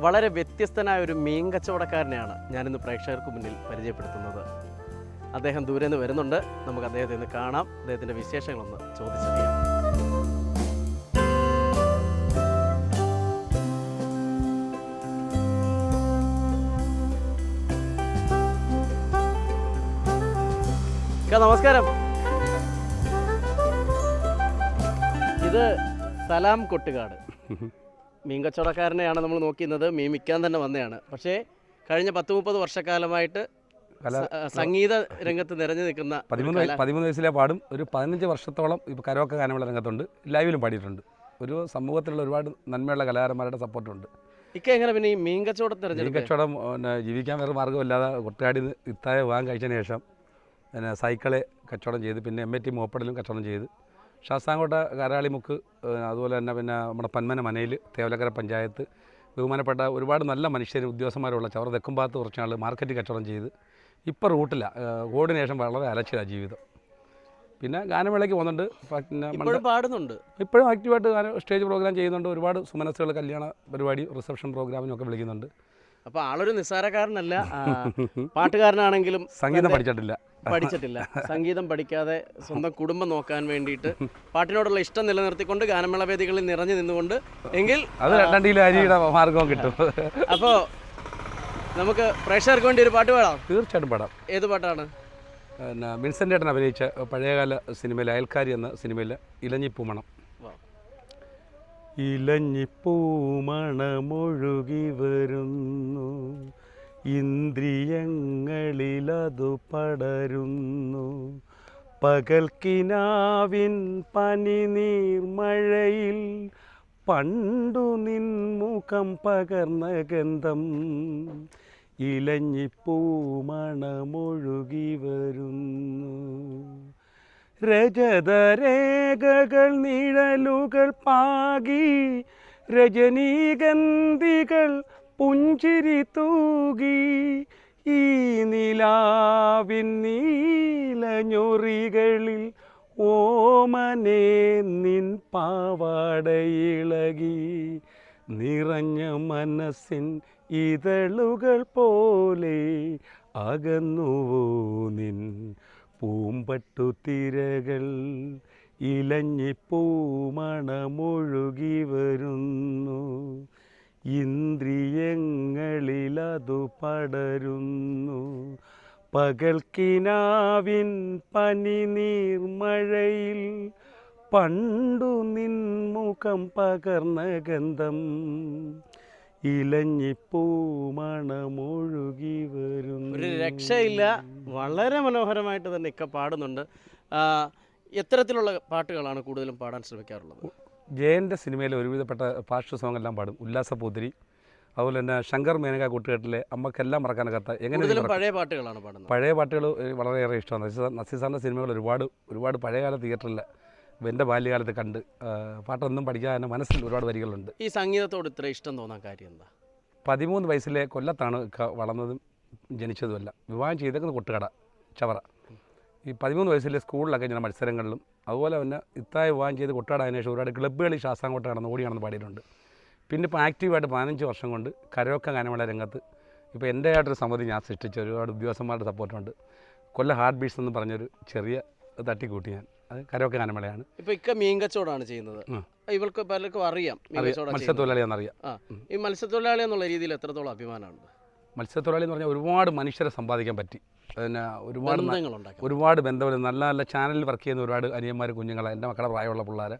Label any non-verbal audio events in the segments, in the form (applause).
വളരെ വ്യത്യസ്തനായ ഒരു മീൻ കച്ചവടക്കാരനെയാണ് ഞാനിന്ന് പ്രേക്ഷകർക്ക് മുന്നിൽ പരിചയപ്പെടുത്തുന്നത്. അദ്ദേഹം ദൂരെ നിന്ന് വരുന്നുണ്ട്. നമുക്ക് അദ്ദേഹത്തെ ഇന്ന് കാണാം. അദ്ദേഹത്തിന്റെ വിശേഷങ്ങളൊന്ന് ചോദിച്ചറിയാം. നമസ്കാരം. ഇത് സലാം കൊട്ടുകാട്. മീൻ കച്ചവടക്കാരനെയാണ് നമ്മൾ നോക്കുന്നത് മീൻ വിൽക്കാൻ തന്നെ വന്നതാണ് പക്ഷേ കഴിഞ്ഞ പത്ത് മുപ്പത് വർഷക്കാലമായിട്ട് സംഗീത രംഗത്ത് നിറഞ്ഞു നിൽക്കുന്ന പതിമൂന്ന് പതിമൂന്ന് വയസ്സിലെ പാടും ഒരു പതിനഞ്ച് വർഷത്തോളം ഇപ്പോൾ കരോക്കെ ഗാനമുള്ള രംഗത്തുണ്ട്. ലൈവിലും പാടിയിട്ടുണ്ട്. ഒരു സമൂഹത്തിലുള്ള ഒരുപാട് നന്മയുള്ള കലാകാരന്മാരുടെ സപ്പോർട്ടുണ്ട്. ഇക്കെ എങ്ങനെ പിന്നെ ഈ മീൻ കച്ചവടം മീൻ കച്ചവടം പിന്നെ ജീവിക്കാൻ വേറെ മാർഗമില്ലാതെ കൊട്ടുകാടി ഇത്തായ വാങ്ങാൻ കഴിച്ചതിന് ശേഷം പിന്നെ സൈക്കിളെ കച്ചവടം ചെയ്ത് പിന്നെ എം എ ടി മോപ്പടിലും കച്ചവടം ചെയ്ത് ശാസ്താംകോട്ട കരാളിമുക്ക് അതുപോലെ തന്നെ പിന്നെ നമ്മുടെ പന്മന മനയിൽ തേവലക്കര പഞ്ചായത്ത് ബഹുമാനപ്പെട്ട ഒരുപാട് നല്ല മനുഷ്യർ ഉദ്യോഗസ്ഥന്മാരുള്ള ചവർ തെക്കുംഭാഗത്ത് കുറച്ച് നാൾ മാർക്കറ്റ് കച്ചവടം ചെയ്ത് ഇപ്പോൾ റൂട്ടില്ല കോർഡിനേഷൻ വളരെ അലച്ചില്ല ജീവിതം. പിന്നെ ഗാനമേളയ്ക്ക് പോകുന്നുണ്ട് പിന്നെ പാടുന്നുണ്ട്. ഇപ്പോഴും ആക്റ്റീവായിട്ട് ഗാന സ്റ്റേജ് പ്രോഗ്രാം ചെയ്യുന്നുണ്ട് ഒരുപാട് സുമനസ്സുകൾ കല്യാണ പരിപാടി റിസപ്ഷൻ പ്രോഗ്രാമിനൊക്കെ വിളിക്കുന്നുണ്ട്. അപ്പൊ ആളൊരു നിസ്സാരക്കാരനല്ല. പാട്ടുകാരനാണെങ്കിലും സംഗീതം പഠിച്ചിട്ടില്ല. പഠിച്ചിട്ടില്ല. സംഗീതം പഠിക്കാതെ സ്വന്തം കുടുംബം നോക്കാൻ വേണ്ടിയിട്ട് പാട്ടിനോടുള്ള ഇഷ്ടം നിലനിർത്തിക്കൊണ്ട് ഗാനമേള വേദികളിൽ നിറഞ്ഞു നിന്നുകൊണ്ട് എങ്കിൽ മാർഗവും കിട്ടും. അപ്പോൾ നമുക്ക് പ്രേക്ഷകർക്ക് വേണ്ടി ഒരു പാട്ട് പാടാം. തീർച്ചയായിട്ടും പാടാം. ഏത് പാട്ടാണ്? പിന്നെ വിൻസെന്റ് ഏട്ടൻ അഭിനയിച്ച പഴയകാല സിനിമയിൽ അയൽക്കാരി എന്ന സിനിമയിലെ ഇലഞ്ഞിപ്പൂമണം. ഇലഞ്ഞിപ്പൂമണമൊഴുകി വരുന്നു ഇന്ദ്രിയങ്ങളിലതു പടരുന്നു. പകൽക്കിനാവിൻ പനിനീർമഴയിൽ പണ്ടു നിൻമുഖം പകർന്ന ഗന്ധം. ഇലഞ്ഞിപ്പൂമണമൊഴുകി വരുന്നു രജതരേഖകൾ നിഴലുകൾ പാകി രജനീഗന്ധികൾ പുഞ്ചിരി തൂകി. ഈ നിലാവിൻ നീലഞ്ഞൊറികളിൽ ഓമനെ നിൻ പാവാടയിളകി. നിറഞ്ഞ മനസ്സിൻ ഇതളുകൾ പോലെ അകന്നുവോ നിൻ പൂമ്പട്ടു തിരകൾ ഇലഞ്ഞിപ്പൂമണമൊഴുകി വരുന്നു. ഇന്ദ്രിയങ്ങളിലതു പടരുന്നു. പകൽക്കിനാവിൻ പനി നീർമഴയിൽ പണ്ടു നിൻമുഖം പകർന്ന ഗന്ധം. ഇലഞ്ഞിപ്പൂമണമൊഴുകി വരും ഒരു രക്ഷയില്ല. വളരെ മനോഹരമായിട്ട് തന്നെ ഇക്ക പാടുന്നുണ്ട്. ആ, എത്തരത്തിലുള്ള പാട്ടുകളാണ് കൂടുതലും പാടാൻ ശ്രമിക്കാറുള്ളത്? ജയന്റെ സിനിമയിലെ ഒരുവിധപ്പെട്ട പാർശ്വ സോങ് എല്ലാം പാടും ഉല്ലാസപൂത്തിരി അതുപോലെ തന്നെ ശങ്കർ മേനക കൂട്ടുകെട്ടിലെ അമ്മക്കെല്ലാം മറക്കാനകത്ത എങ്ങനെ കൂടുതലും പഴയ പാട്ടുകളാണ് പാടുന്നത്. പഴയ പാട്ടുകൾ വളരെയേറെ ഇഷ്ടമാണ്. നസീർ നസീർ സാറിന്റെ സിനിമകൾ ഒരുപാട് ഒരുപാട് പഴയകാല തിയേറ്ററിൽ എന്റെ ബാല്യകാലത്ത് കണ്ട് പാട്ടൊന്നും പഠിക്കാൻ എന്റെ മനസ്സിൽ ഒരുപാട് വരികളുണ്ട്. ഈ സംഗീതത്തോട് ഇത്ര ഇഷ്ടം തോന്നാൻ കാര്യം എന്താ? പതിമൂന്ന് വയസ്സിലെ കൊല്ലത്താണ് വളർന്നതും ജനിച്ചതുമല്ല. വിവാഹം ചെയ്തേക്കുന്നത് കൊട്ടുകട ചവറ. ഈ പതിമൂന്ന് വയസ്സിലെ സ്കൂളിലൊക്കെ ഞാൻ മത്സരങ്ങളിലും അതുപോലെ തന്നെ ഇത്തായ വിവാഹം ചെയ്ത് കൊട്ടുകട അതിന് ശേഷം ഒരുപാട് ക്ലബ്ബുകളിൽ ശാസ്താംകോട്ട നടന്ന് ഓടി നടന്ന് പാടിയിട്ടുണ്ട്. പിന്നെ ഇപ്പോൾ ആക്റ്റീവായിട്ട് പതിനഞ്ച് വർഷം കൊണ്ട് കരോക്ക ഗാനമേള രംഗത്ത് ഇപ്പോൾ എന്റെ ആയിട്ടൊരു സമിതി ഞാൻ സൃഷ്ടിച്ച ഒരുപാട് ഉദ്യോഗസ്ഥന്മാരുടെ സപ്പോർട്ടുണ്ട് കൊല്ല ഹാർട്ട് ബീറ്റ്സ് എന്ന് പറഞ്ഞൊരു ചെറിയ തട്ടിക്കൂട്ടി ഞാൻ. അത് കരോക്കെ ഗാനമേളയാണ്. ഇപ്പൊ ഇക്ക മീൻ കച്ചവടമാണ് ചെയ്യുന്നത്. ഇവർക്ക് പലർക്കും അറിയാം മീൻ അറിയാം. ഈ മത്സ്യത്തൊഴിലാളി എന്നുള്ള രീതിയിൽ എത്രത്തോളം അഭിമാനമുണ്ട്? മത്സ്യത്തൊഴിലാളി എന്ന് പറഞ്ഞാൽ ഒരുപാട് മനുഷ്യരെ സമ്പാദിക്കാൻ പറ്റി. പിന്നെ ഒരുപാട് ഒരുപാട് ബന്ധങ്ങൾ നല്ല നല്ല ചാനലിൽ വർക്ക് ചെയ്യുന്ന ഒരുപാട് അനിയന്മാർ കുഞ്ഞുങ്ങളെ എന്റെ മക്കളെ പ്രായമുള്ള പിള്ളേർ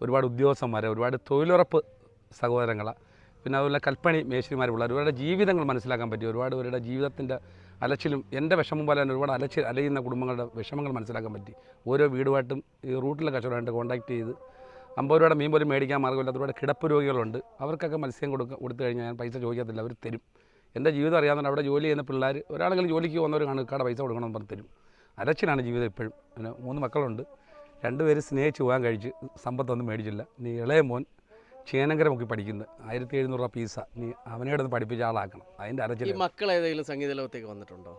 ഒരുപാട് ഉദ്യോഗസ്ഥന്മാരെ ഒരുപാട് തൊഴിലുറപ്പ് സഹോദരങ്ങളെ പിന്നെ അതുപോലെ കൽപ്പണി മേശിരിമാരുള്ള ഒരുപാട് ജീവിതങ്ങൾ മനസ്സിലാക്കാൻ പറ്റി ഒരുപാട് പേരുടെ ജീവിതത്തിന്റെ അലച്ചിലും എന്റെ വിഷമം പോലെ തന്നെ ഒരുപാട് അലച്ചിൽ അലയുന്ന കുടുംബങ്ങളുടെ വിഷമങ്ങൾ മനസ്സിലാക്കാൻ പറ്റി. ഓരോ വീടുമായിട്ടും ഈ റൂട്ടിലെ കച്ചവടമായിട്ട് കോൺടാക്ട് ചെയ്ത് അമ്പത് രൂപയുടെ മീൻ പോലും മേടിക്കാൻ മാർഗമില്ല ഒരുപാട് കിടപ്പ് രോഗികളുണ്ട്. അവർക്കൊക്കെ മത്സ്യം കൊടുക്കുക കൊടുത്തു കഴിഞ്ഞാൽ ഞാൻ പൈസ ചോദിക്കത്തില്ല അവർ തരും. എന്റെ ജീവിതം അറിയാവുന്ന അവിടെ ജോലി ചെയ്യുന്ന പിള്ളേർ ഒരാളെങ്കിലും ജോലിക്ക് പോകുന്നവർ കാണും ഇക്കാടെ പൈസ കൊടുക്കണമെന്ന് പറഞ്ഞ് തരും. അലച്ചിലാണ് ജീവിതം ഇപ്പോഴും. പിന്നെ മൂന്ന് മക്കളുണ്ട്. രണ്ടുപേര് സ്നേഹിച്ച് പോകാൻ കഴിച്ച് സമ്പത്തൊന്നും മേടിച്ചില്ല. നീ ഇളയ മോൻ ചേനങ്കര മുക്കി പഠിക്കുന്നത്. ആയിരത്തി എഴുന്നൂറ് രൂപ പീസ. നീ അവനോട് പഠിപ്പിച്ച ആളാക്കണം. അതിന്റെ അരച്ചിൽ മക്കൾ ഏതെങ്കിലും സംഗീത ലോകത്തേക്ക് വന്നിട്ടുണ്ടോ?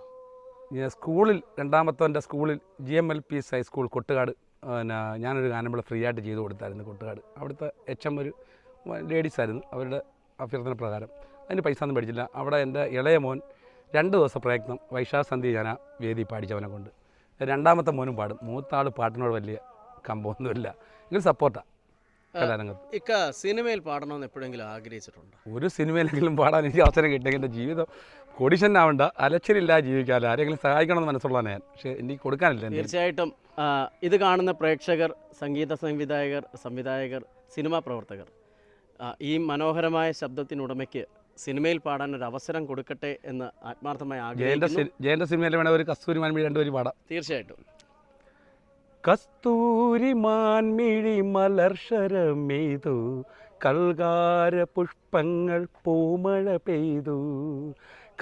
ഞാൻ സ്കൂളിൽ രണ്ടാമത്തെ സ്കൂളിൽ G M L P S high school Kottukad പിന്നെ ഞാനൊരു ഗാനമ്പോൾ ഫ്രീ ആയിട്ട് ചെയ്ത് കൊടുത്തായിരുന്നു കൊട്ടുകാട്. അവിടുത്തെ എച്ച് എം ഒരു ലേഡീസ് ആയിരുന്നു. അവരുടെ അഭ്യർത്ഥന പ്രകാരം. അതിന് പൈസ ഒന്നും പഠിച്ചില്ല അവിടെ എന്റെ ഇളയ മോൻ രണ്ട് ദിവസം പ്രയത്നം വൈശാഖ സന്ധി ഞാൻ ആ വേദി പാടിച്ചവനെ കൊണ്ട്. രണ്ടാമത്തെ മോനും പാടും. മൂത്താൾ പാട്ടിനോട് വലിയ കമ്പമൊന്നുമില്ല. എങ്കിലും സപ്പോർട്ടാണ് കലാരംഗത്ത് ഇക്ക സിനിമയിൽ പാടണമെന്ന് എപ്പോഴെങ്കിലും ആഗ്രഹിച്ചിട്ടുണ്ട്? ഒരു സിനിമയിലെങ്കിലും പാടാൻ എനിക്ക് അവസരം കിട്ടിയെങ്കിൽ എന്റെ ജീവിതം കൊടിശനാവണ്ട അലച്ചിലില്ല ജീവിക്കാമല്ലോ. ആരെങ്കിലും സഹായിക്കണമെന്ന് മനസ്സുള്ളതാണ് ഞാൻ. പക്ഷേ എനിക്ക് കൊടുക്കാനില്ല തീർച്ചയായിട്ടും ഇത് കാണുന്ന പ്രേക്ഷകർ സംഗീത സംവിധായകർ സംവിധായകർ സിനിമാ പ്രവർത്തകർ ഈ മനോഹരമായ ശബ്ദത്തിനുടമയ്ക്ക് സിനിമയിൽ പാടാൻ ഒരു അവസരം കൊടുക്കട്ടെ എന്ന് ആത്മാർത്ഥമായി ആഗ്രഹിക്കുന്നു. ജയന്റെ സിനിമയിൽ വേണേൽ ഒരു കസ്തൂരി മാൻമിഴി രണ്ടുപേരും പാടാം. തീർച്ചയായിട്ടും. കസ്തൂരി മാൻമിഴി മലർഷരമെയ്തു കൽകാര പുഷ്പങ്ങൾ പൂമഴ പെയ്തു.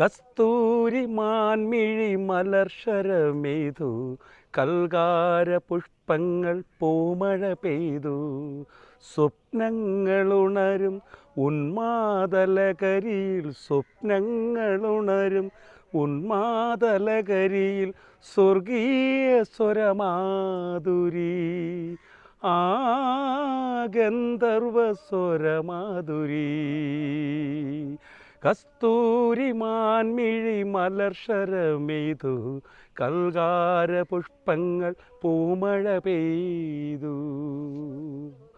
കസ്തൂരി മാൻമിഴി മലർഷരമെയ്തു കൽകാര പുഷ്പങ്ങൾ പൂമഴ പെയ്തു. സ്വപ്നങ്ങളുണരും ഉന്മാതലകരിയിൽ സ്വപ്നങ്ങളുണരും ഉന്മാദലകരിയിൽ സ്വർഗീയ സ്വരമാധുരി. ആ ഗന്ധർവ സ്വരമാധുരി കസ്തൂരി മാൻമിഴി മലർഷരമെയ്തു കൽകാര പുഷ്പങ്ങൾ പൂമഴ പെയ്തു.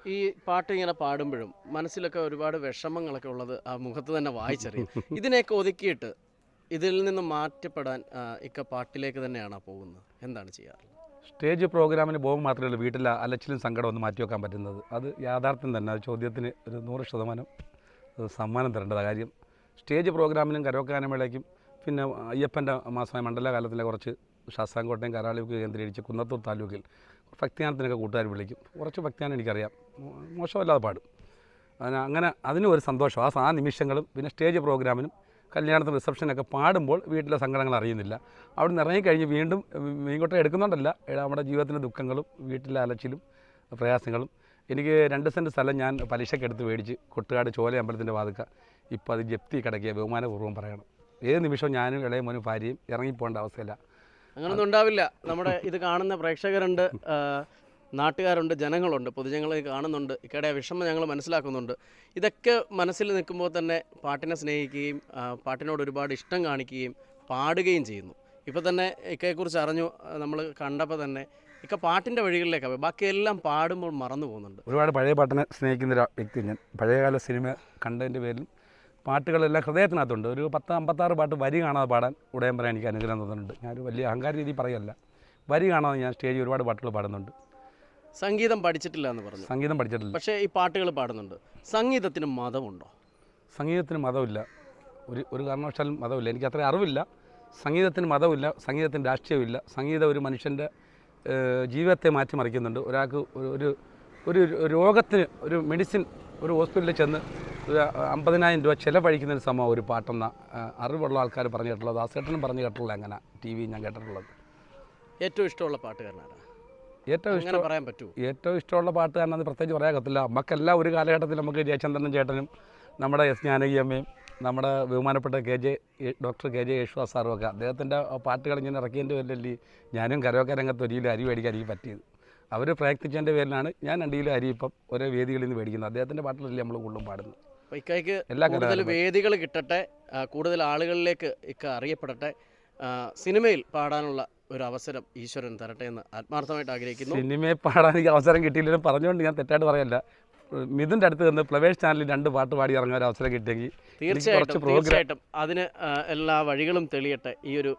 ഈ പാട്ട് ഇങ്ങനെ പാടുമ്പോഴും മനസ്സിലൊക്കെ ഒരുപാട് വിഷമങ്ങളൊക്കെ ഉള്ളത് ആ മുഖത്ത് തന്നെ വായിച്ചറിയും. (laughs) ഇതിനെയൊക്കെ ഒതുക്കിയിട്ട് ഇതിൽ നിന്ന് മാറ്റപ്പെടാൻ ഇക്ക പാട്ടിലേക്ക് തന്നെയാണ് പോകുന്നത്? എന്താണ് ചെയ്യാറുള്ളത് സ്റ്റേജ് പ്രോഗ്രാമിന് പോകുമ്പോൾ മാത്രമേ ഉള്ളൂ. വീട്ടിലെ അലച്ചിലും സങ്കടം ഒന്ന് മാറ്റി വെക്കാൻ പറ്റുന്നത്. അത് യാഥാർത്ഥ്യം തന്നെ. അത് ചോദ്യത്തിന് ഒരു നൂറ് ശതമാനം സമ്മാനം തരേണ്ടത് കാര്യം. സ്റ്റേജ് പ്രോഗ്രാമിനും കരോക്കാനമേളയ്ക്കും പിന്നെ അയ്യപ്പന്റെ മാസമായ മണ്ഡലകാലത്തിലെ കുറച്ച് ശാസ്താംകോട്ടയം കരാളിക്ക് കേന്ദ്രീകരിച്ച് കുന്നത്തൂർ താലൂക്കിൽ ഭക്തിയാനത്തിനൊക്കെ കൂട്ടുകാർ വിളിക്കും. കുറച്ച് ഭക്തിയാനം എനിക്കറിയാം. മോശമല്ലാതെ പാടും. അങ്ങനെ അതിനും ഒരു സന്തോഷം. ആ ആ നിമിഷങ്ങളും പിന്നെ സ്റ്റേജ് പ്രോഗ്രാമിനും കല്യാണത്തിന് റിസപ്ഷനൊക്കെ പാടുമ്പോൾ വീട്ടിലെ സങ്കടങ്ങൾ അറിയുന്നില്ല. അവിടെ നിന്ന് ഇറങ്ങിക്കഴിഞ്ഞ് വീണ്ടും മീൻകൊട്ട എടുക്കുന്നുണ്ടല്ല നമ്മുടെ ജീവിതത്തിന്റെ ദുഃഖങ്ങളും വീട്ടിലെ അലച്ചിലും പ്രയാസങ്ങളും. എനിക്ക് രണ്ട് സെന്റ് സ്ഥലം ഞാൻ പലിശയ്ക്ക് എടുത്ത് മേടിച്ച് കൊട്ടുകാട് ചോല അമ്പലത്തിന്റെ വാതുക്ക ഇപ്പോൾ അത് ജപ്തി കിടക്കിയ ബഹുമാനപൂർവം പറയണം. ഏത് നിമിഷവും ഞാനും ഇളയ മോനും ഭാര്യയും ഇറങ്ങിപ്പോകേണ്ട അവസ്ഥയില്ല. അങ്ങനൊന്നും ഉണ്ടാവില്ല. നമ്മുടെ ഇത് കാണുന്ന പ്രേക്ഷകരുണ്ട്. നാട്ടുകാരുണ്ട് ജനങ്ങളുണ്ട് പൊതുജനങ്ങളെ കാണുന്നുണ്ട് ഇക്കടെ ആ വിഷമം ഞങ്ങൾ മനസ്സിലാക്കുന്നുണ്ട്. ഇതൊക്കെ മനസ്സിൽ നിൽക്കുമ്പോൾ തന്നെ പാട്ടിനെ സ്നേഹിക്കുകയും പാട്ടിനോട് ഒരുപാട് ഇഷ്ടം കാണിക്കുകയും പാടുകയും ചെയ്യുന്നു. ഇപ്പോൾ തന്നെ ഇക്കയെക്കുറിച്ച് അറിഞ്ഞു നമ്മൾ കണ്ടപ്പോൾ തന്നെ ഇക്ക പാട്ടിന്റെ വഴികളിലേക്കാണ്. ബാക്കിയെല്ലാം പാടുമ്പോൾ മറന്നു പോകുന്നുണ്ട്. ഒരുപാട് പഴയ പാട്ടിനെ സ്നേഹിക്കുന്ന ഒരു വ്യക്തി ഞാൻ. പഴയകാല സിനിമ കണ്ടതിന്റെ പേരിൽ പാട്ടുകളെല്ലാം ഹൃദയത്തിനകത്തുണ്ട്. ഒരു പത്ത് അമ്പത്താറ് പാട്ട് വരി കാണാതെ പാടാൻ ഉടയം പറയാൻ എനിക്ക് അനുഗ്രഹം തന്നിട്ടുണ്ട്. ഞാനൊരു വലിയ അഹങ്കാര രീതി പറയല്ല. വരി കാണാതെ ഞാൻ സ്റ്റേജിൽ ഒരുപാട് പാട്ടുകൾ പാടുന്നുണ്ട്. സംഗീതം പഠിച്ചിട്ടില്ല എന്ന് പറഞ്ഞു. സംഗീതം പഠിച്ചിട്ടില്ല. പക്ഷേ ഈ പാട്ടുകൾ പാടുന്നുണ്ട്. സംഗീതത്തിന് മതമുണ്ടോ? സംഗീതത്തിന് മതമില്ല. ഒരു ഒരു കാരണവശാലും മതമില്ല. എനിക്ക് അത്ര അറിവില്ല. സംഗീതത്തിന് മതമില്ല. സംഗീതത്തിന് രാഷ്ട്രീയമില്ല. സംഗീതം ഒരു മനുഷ്യന്റെ ജീവിതത്തെ മാറ്റിമറിക്കുന്നുണ്ട്. ഒരാൾക്ക് ഒരു ഒരു രോഗത്തിന് ഒരു മെഡിസിൻ ഒരു ഹോസ്പിറ്റലിൽ ചെന്ന് ഒരു അമ്പതിനായിരം രൂപ ചിലവഴിക്കുന്നതിന് സമയം ഒരു പാട്ടെന്ന അറിവുള്ള ആൾക്കാർ പറഞ്ഞു കേട്ടുള്ളത് ആ സെട്ടനും പറഞ്ഞു കേട്ടിട്ടുള്ളത് അങ്ങനെ. ടി വി ഞാൻ കേട്ടിട്ടുള്ളത്. ഏറ്റവും ഇഷ്ടമുള്ള പാട്ടുകാരനാണ് ഏറ്റവും ഇഷ്ടം പറയാൻ പറ്റുമോ? ഏറ്റവും ഇഷ്ടമുള്ള പാട്ട് തന്നെ അത് പ്രത്യേകിച്ച് പറയാൻ പറ്റില്ല നമുക്കെല്ലാം ഒരു കാലഘട്ടത്തിൽ നമുക്ക് ജയചന്ദ്രനും ചേട്ടനും നമ്മുടെ എസ് ജാനകി അമ്മയും നമ്മുടെ ബഹുമാനപ്പെട്ട K J doctor K J Yesudas സാറും ഒക്കെ അദ്ദേഹത്തിന്റെ പാട്ടുകൾ ഇങ്ങനെ ഇറക്കിയതിന്റെ പേരിലല്ലേ ഞാനും കരോക്കെ രംഗത്ത് ഒരു കിലോ അരി മേടിക്കാൻ എനിക്ക് പറ്റിയത്. അവർ പ്രയത്നിച്ചതിന്റെ പേരിലാണ് ഞാൻ രണ്ട് കിലോ അരി ഇപ്പം ഓരോ വേദികളിൽ നിന്ന് മേടിക്കുന്നത്. അദ്ദേഹത്തിന്റെ പാട്ടിലല്ലേ നമ്മൾ കൂടുതലും പാടുന്നത്. ഇക്കയ്ക്ക് എല്ലാ കൂടുതൽ വേദികൾ കിട്ടട്ടെ കൂടുതൽ ആളുകളിലേക്ക് ഇക്ക അറിയപ്പെടട്ടെ സിനിമയിൽ പാടാനുള്ള ഒരു അവസരം ഈശ്വരൻ തരട്ടെ എന്ന് ആത്മാർത്ഥമായിട്ട് ആഗ്രഹിക്കുന്നു. സിനിമയെ പാടാൻ എനിക്ക് അവസരം കിട്ടിയില്ലെങ്കിലും പറഞ്ഞുകൊണ്ട് ഞാൻ തെറ്റായിട്ട് പറയല്ല. മിഥുന്റെ അടുത്ത് നിന്ന് പ്ലവേഷ് ചാനലിൽ രണ്ട് പാട്ട് പാടി ഇറങ്ങാൻ ഒരു അവസരം കിട്ടിയെങ്കിൽ തീർച്ചയായിട്ടും അതിന് എല്ലാ വഴികളും തെളിയട്ടെ. ഈ ഒരു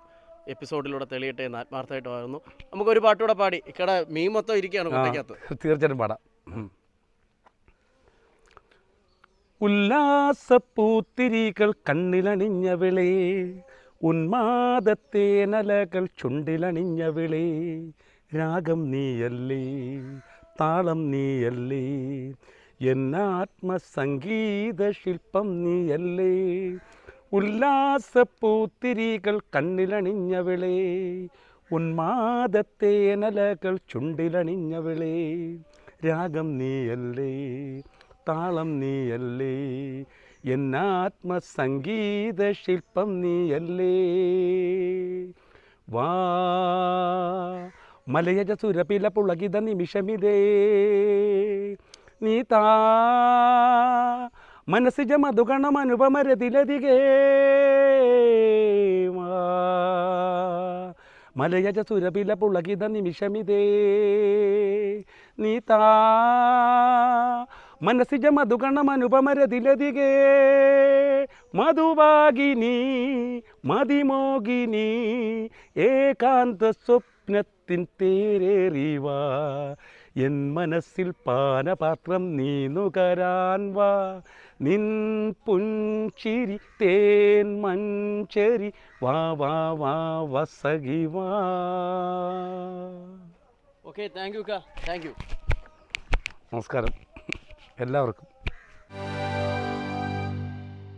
എപ്പിസോഡിലൂടെ തെളിയട്ടെ എന്ന് ആത്മാർത്ഥമായിട്ട് പറയുന്നു. നമുക്കൊരു പാട്ടുകൂടെ പാടി. ഇക്കടെ മീൻ മൊത്തം ഇരിക്കുകയാണ് കൊട്ടയ്ക്കകത്ത് തീർച്ചയായിട്ടും പാടാം. ഉം. ഉല്ലാസപ്പൂത്തിരികൾ നലകൾ ചുണ്ടിലണിഞ്ഞ വിളി രാഗം നീയല്ലേ താളം നീയല്ലേ എന്നാത്മസംഗീത ശില്പം നീയല്ലേ ഉല്ലാസപ്പൂത്തിരികൾ നലകൾ ചുണ്ടിലണിഞ്ഞ വിളി രാഗം നീയല്ലേ താളം നീയല്ലേ എന്നാത്മസംഗീത ശില്പം നീയല്ലേ? വാ മലയജ സുരപില പുളകിത നിമിഷമിതേ. നീ താ മനസ്സിജ മധുഗണം അനുപമരതിലതികേ. മലയജ സുരപില പുളകിത നിമിഷമിതേ. നീതാ മനസ്സിജ മധുഗണ മനുപമരതിലതികേ മധുവാഗിനി മതിമോഗിനി ഏകാന്ത സ്വപ്നത്തിൻ തേരേറിവ. എൻ മനസ്സിൽ പാനപാത്രം നീ നുകരാൻ വാ നിൻ പുഞ്ചിരി തേൻ മഞ്ചരി വാ വാ വാ വസകി വാ ഓക്കെ താങ്ക് യു കാ. താങ്ക് യു നമസ്കാരം. എല്ലാവർക്കും.